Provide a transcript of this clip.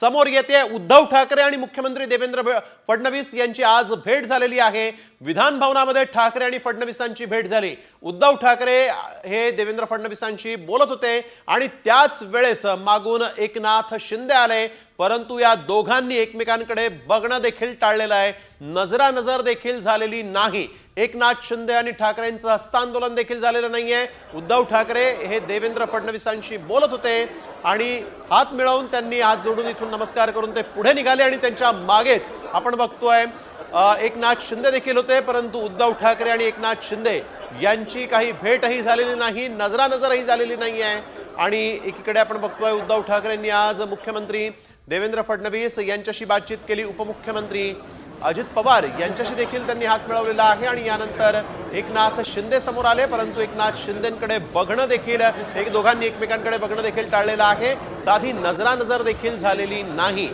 समोर येते उद्धव ठाकरे आणि मुख्यमंत्री देवेंद्र फडणवीस यांची आज भेट झालेली आहे. विधान भवनामध्ये ठाकरे आणि फडणवीसांची भेट झाली. उद्धव ठाकरे हे देवेंद्र फडणवीसांशी बोलत होते आणि त्याच वेळेस मागून एकनाथ शिंदे आले. परंतु या दोघांनी एकमेकांकडे बघणं देखील टाळलेलं आहे. नजरानजर देखील झालेली नाही. एकनाथ शिंदे आणि ठाकरेंचं हस्तांदोलन देखील झालेलं नाहीये. उद्धव ठाकरे हे देवेंद्र फडणवीसांशी बोलत होते आणि हात मिळवून त्यांनी हात जोडून इथून नमस्कार करून ते पुढे निघाले आणि त्यांच्या मागेच आपण बघतोय एकनाथ शिंदे देखील होते परंतु उद्धव ठाकरे आणि एकनाथ शिंदे यांची काही भेटही झालेली नाही नजरानजरही झालेली नाही आहे आणि एकीकडे आपण बघतोय उद्धव ठाकरेंनी आज मुख्यमंत्री देवेंद्र फडणवीस यांच्याशी बातचीत केली. उपमुख्यमंत्री अजित पवार यांच्याशी देखील त्यांनी हात मिळवलेला आहे आणि यानंतर एकनाथ शिंदे समोर आले परंतु एकनाथ शिंदेकडे बघणं देखील एक दोघांनी एकमेकांकडे बघणं देखील टाळलेलं आहे. साधी नजरानजर देखील झालेली नाही.